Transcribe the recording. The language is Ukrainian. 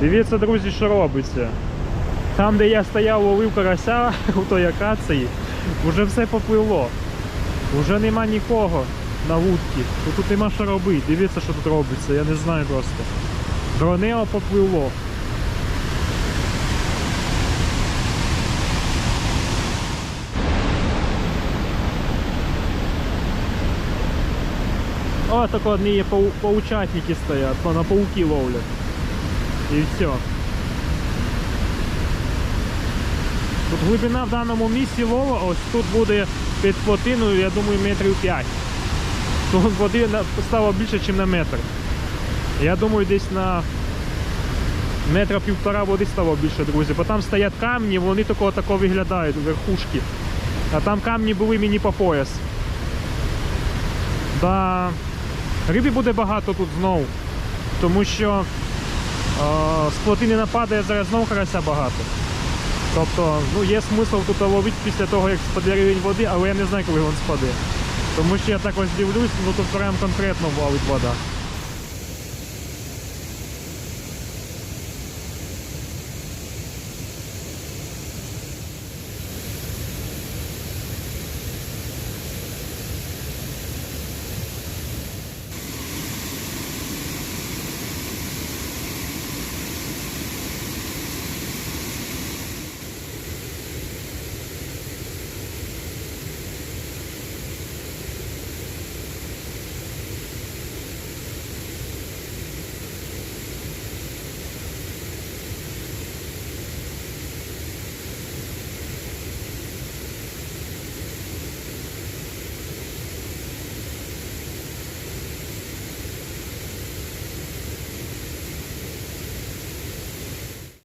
Дивіться, друзі, що робиться. Там, де я стояв, ловив карася у той акації, вже все попливло. Уже нема нікого на вудці. Тут, нема що робити. Дивіться, що тут робиться, я не знаю просто. Бронео попливло. О, так одні є пау- паучатники стоять, то на пауки ловлять. І все. Тут глибина в даному місці лова, ось тут буде під плотиною, я думаю, метрів 5. Тут води стало більше, ніж на метр. Я думаю, десь на метра півтора води стало більше, друзі. Бо там стоять камні, вони такого такого виглядають, верхушки. А там камні були мені по пояс. Да. Риби буде багато тут знов. Тому що з плотини нападає зараз знов карася багато. Тобто, ну є смисл тут ловити після того, як спаде рівень води, але я не знаю, коли він спаде. Тому що я так ось дивлюсь, ну тут прям конкретно валить вода.